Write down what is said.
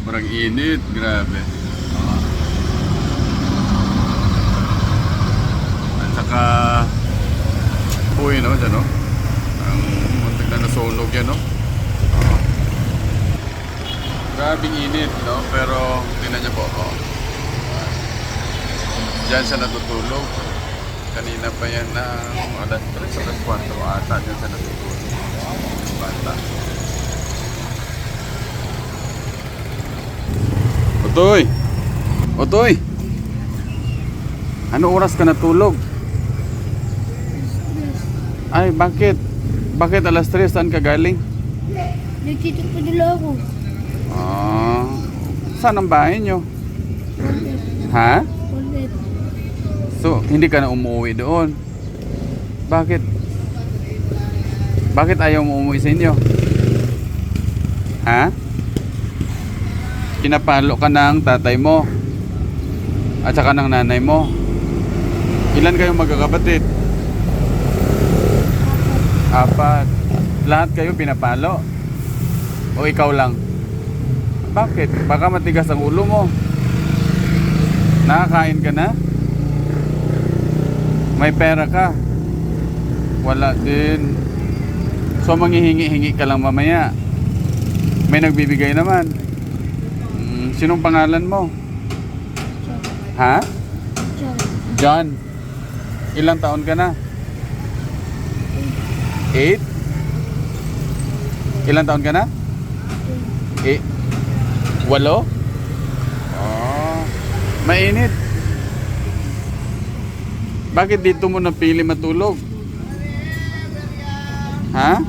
Sobrang init, grabe. At saka, puwi no, dyan no? Ang muntik na nasunog yan no? Grabing init, no? Pero, tingnan niyo po, oh. Diyan siya natutulog. Kanina pa yan na alas 3, alas 4 ata. Diyan siya natutulog. Otoy! Otoy! Ano oras ka natulog? Ay, bakit? Bakit alas 3? Saan ka galing? Nagtitik pa nila ako. Ah, saan ang bahay nyo? Ulit. Ha? Ulit. So, hindi ka na umuwi doon. Bakit? Bakit ayaw mo umuwi sa inyo? Ha? Pinapalo ka ng tatay mo at saka ng nanay mo. Ilan kayong magkakapatid? Apat. Lahat kayo pinapalo? O ikaw lang? Bakit? Baka matigas ang ulo mo. Nakakain ka na? May pera ka? Wala din. So manghihingi-hingi ka lang mamaya. May nagbibigay naman. Sinong pangalan mo? Ha? John. Ilang taon ka na? Eight? Ilang taon ka na? Eh, walo? Oh, mainit. Bakit dito mo napili matulog? Ha?